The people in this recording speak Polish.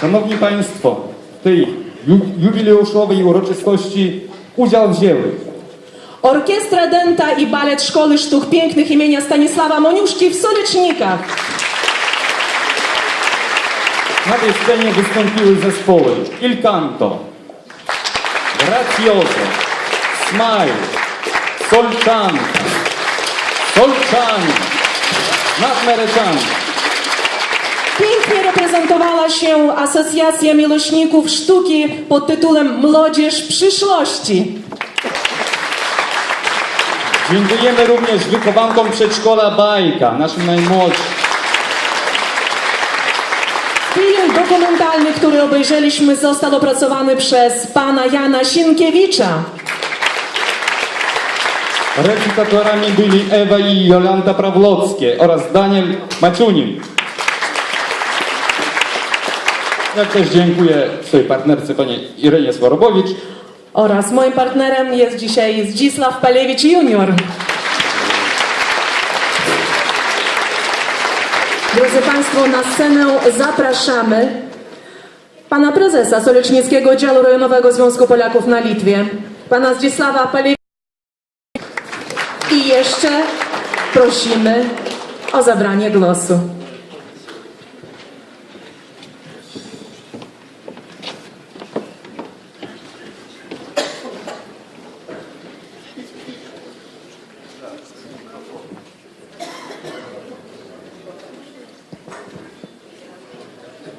Szanowni Państwo, w tej ju- jubileuszowej uroczystości udział wzięły Orkiestra Dęta i balet Szkoły Sztuk Pięknych imienia Stanisława Moniuszki w Solecznikach. Na tej scenie wystąpiły zespoły Il Canto, Grazioso, Smile, Solczanka, Solczani, Nadmereczani. Pięknie reprezentowała się Asocjacja Miłośników Sztuki pod tytułem Młodzież Przyszłości. Dziękujemy również wychowankom przedszkola Bajka, naszym najmłodszym. Film dokumentalny, który obejrzeliśmy, został opracowany przez pana Jana Sienkiewicza. Recytatorami byli Ewa i Jolanta Prawlockie oraz Daniel Maciunin. Ja też dziękuję swojej partnerce pani Irenie Swarobowicz. Oraz moim partnerem jest dzisiaj Zdzisław Palewicz Junior. Drodzy Państwo, na scenę zapraszamy pana prezesa Solecznickiego Działu Rejonowego Związku Polaków na Litwie, pana Zdzisława Palewicza. I jeszcze prosimy o zabranie głosu.